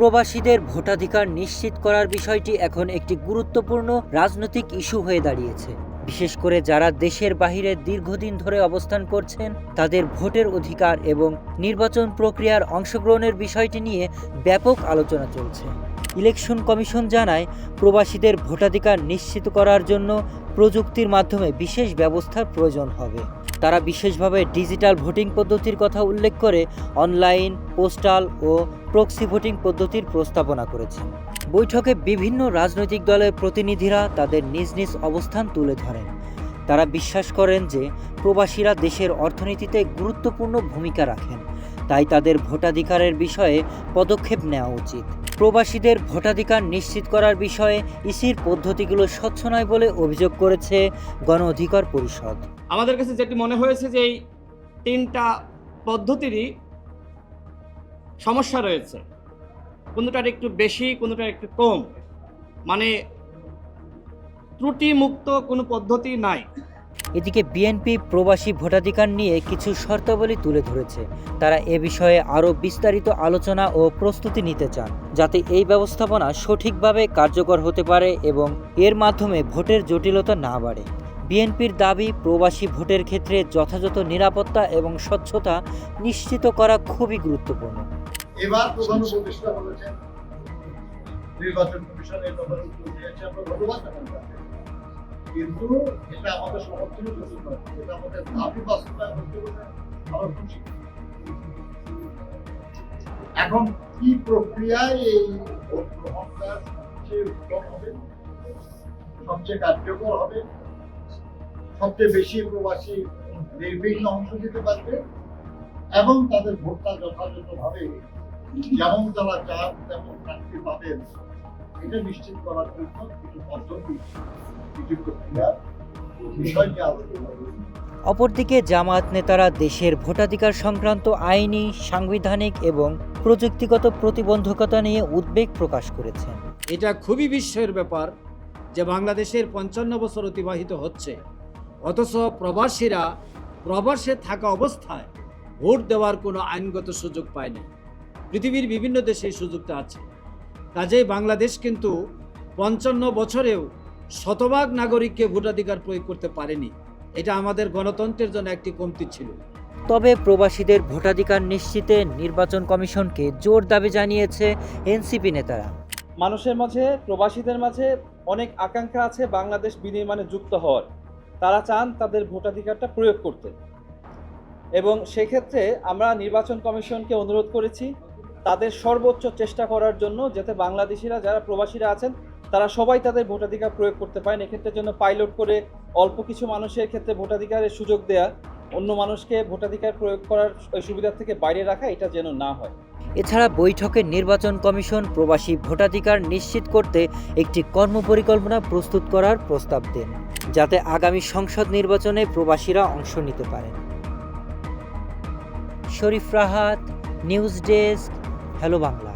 প্রবাসীদের ভোটাধিকার নিশ্চিত করার বিষয়টি এখন একটি গুরুত্বপূর্ণ রাজনৈতিক ইস্যু হয়ে দাঁড়িয়েছে। বিশেষ করে যারা দেশের বাহিরে দীর্ঘদিন ধরে অবস্থান করছেন, তাদের ভোটের অধিকার এবং নির্বাচন প্রক্রিয়ার অংশগ্রহণের বিষয়টি নিয়ে ব্যাপক আলোচনা চলছে। ইলেকশন কমিশন জানায়, প্রবাসীদের ভোটাধিকার নিশ্চিত করার জন্য প্রযুক্তির মাধ্যমে বিশেষ ব্যবস্থার প্রয়োজন হবে। তারা বিশেষভাবে ডিজিটাল ভোটিং পদ্ধতির কথা উল্লেখ করে, অনলাইন, পোস্টাল ও প্রক্সি ভোটিং পদ্ধতির প্রস্তাবনা করেছেন বৈঠকে বিভিন্ন রাজনৈতিক দলের প্রতিনিধিরা তাদের নিজ নিজ অবস্থান তুলে ধরেন। তারা বিশ্বাস করেন যে প্রবাসীরা দেশের অর্থনীতিতে গুরুত্বপূর্ণ ভূমিকা রাখেন। তাই তাদের ভোটাধিকারের বিষয়ে পদক্ষেপ নেওয়া উচিত। প্রবাসীদের ভোটাধিকার নিশ্চিত করার বিষয়ে ইসির পদ্ধতিগুলো স্বচ্ছ নয় বলে অভিযোগ করেছে গণ অধিকার পরিষদ। আমাদের কাছে যেটি মনে হয়েছে যে এই তিনটা পদ্ধতিরই সমস্যা রয়েছে। কোনোটার একটু বেশি, কোনোটার একটু কম। মানে ত্রুটিমুক্ত কোনো পদ্ধতি নাই। এদিকে বিএনপি প্রবাসী ভোটাধিকার নিয়ে কিছু শর্তাবলী তুলে ধরেছে। তারা এ বিষয়ে আরও বিস্তারিত আলোচনা ও প্রস্তুতি নিতে চান, যাতে এই ব্যবস্থাপনা সঠিকভাবে কার্যকর হতে পারে এবং এর মাধ্যমে ভোটের জটিলতা না বাড়ে। বিএনপির দাবি, প্রবাসী ভোটের ক্ষেত্রে যথাযথ নিরাপত্তা এবং স্বচ্ছতা নিশ্চিত করা খুবই গুরুত্বপূর্ণ। এবার প্রধান উপদেষ্টা বলেছেন, নির্বাচন কমিশন এই ব্যাপারে উত্তর দিয়েছে, আমরা ধন্যবাদ কিন্তু এটা আমাদের সমর্থনের এটা আমাদের দাবি বাস্তবায়ন করতে হলে খুশি এখন কি প্রক্রিয়ায় এই ভোট গ্রহণটা সবচেয়ে উত্তম হবে? সবচেয়ে কার্যকর হবে? সবচেয়ে বেশি প্রবাসী নির্বিঘ্ন অংশ দিতে পারবে? এবং তাদের ভোটটা যথাযথভাবে যেমন তারা চান তেমন প্রার্থী পাবেন। এটা নিশ্চিত করার জন্য কিছু পদ্ধতি কিছু প্রক্রিয়া বিষয় নিয়ে আলোচনা অপরদিকে জামায়াত নেতারা দেশের ভোটাধিকার সংক্রান্ত আইনি সাংবিধানিক এবং প্রযুক্তিগত প্রতিবন্ধকতা নিয়ে উদ্বেগ প্রকাশ করেছেন এটা খুবই বিস্ময়ের ব্যাপার যে বাংলাদেশের পঞ্চান্ন বছর অতিবাহিত হচ্ছে। অথচ প্রবাসীরা প্রবাসে থাকা অবস্থায় ভোট দেওয়ার কোনো আইনগত সুযোগ পায়নি। পৃথিবীর বিভিন্ন দেশে এই সুযোগটা আছে। কাজেই বাংলাদেশ কিন্তু পঞ্চান্ন বছরেও শতভাগ নাগরিককে ভোটাধিকার প্রয়োগ করতে পারেনি। এটা আমাদের গণতন্ত্রের জন্য একটি কমতি ছিল। তবে প্রবাসীদের ভোটাধিকার নিশ্চিতে নির্বাচন কমিশনকে জোর দাবি জানিয়েছে এনসিপি নেতারা। মানুষের মাঝে প্রবাসীদের মাঝে অনেক আকাঙ্ক্ষা আছে বাংলাদেশ বিনির্মাণে যুক্ত হওয়ার। তারা চান তাদের ভোটাধিকারটা প্রয়োগ করতে। এবং সেক্ষেত্রে আমরা নির্বাচন কমিশনকে অনুরোধ করেছি তাদের সর্বোচ্চ চেষ্টা করার জন্য যাতে বাংলাদেশিরা যারা প্রবাসীরা আছেন, তারা সবাই তাদের ভোটাধিকার প্রয়োগ করতে পারেন। এক্ষেত্রে জন্য পাইলট করে অল্প কিছু মানুষের ক্ষেত্রে ভোটাধিকারের সুযোগ দেয়া, অন্য মানুষকে ভোটাধিকার প্রয়োগ করার সুবিধা থেকে বাইরে রাখা, এটা যেন না হয়। এছাড়া বৈঠকে নির্বাচন কমিশন প্রবাসী ভোটাধিকার নিশ্চিত করতে একটি কর্মপরিকল্পনা প্রস্তুত করার প্রস্তাব দেন, যাতে আগামী সংসদ নির্বাচনে প্রবাসীরা অংশ নিতে পারেন। Sharif Rahat, news desk hello Bangla.